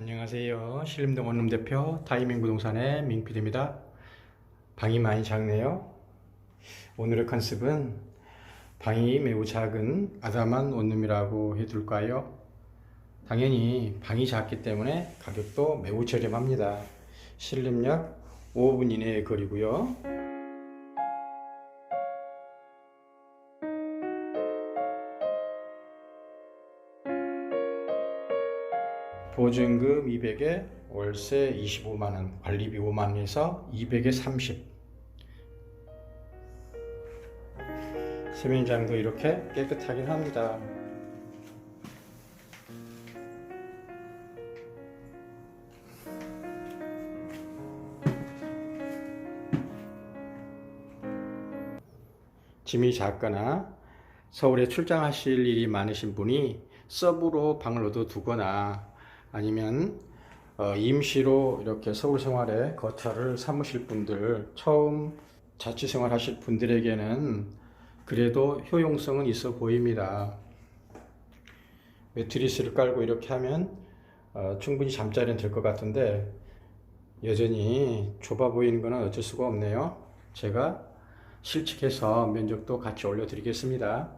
안녕하세요. 신림동 원룸 대표 타이밍 부동산의 민필입니다. 방이 많이 작네요. 오늘의 컨셉은 방이 매우 작은 아담한 원룸이라고 해둘까요? 당연히 방이 작기 때문에 가격도 매우 저렴합니다. 신림역 5분 이내의 거리고요. 보증금 200에 월세 25만 원, 관리비 5만 원에서 200에 30. 세면장도 이렇게 깨끗하긴 합니다. 짐이 작거나 서울에 출장하실 일이 많으신 분이 서브로 방을 얻어 두거나 아니면 어, 임시로 이렇게 서울 생활에 거처를 삼으실 분들 처음 자취 생활 하실 분들에게는 그래도 효용성은 있어 보입니다. 매트리스를 깔고 이렇게 하면 어, 충분히 잠자리는 될 것 같은데 여전히 좁아 보이는 것은 어쩔 수가 없네요. 제가 실측해서 면적도 같이 올려드리겠습니다.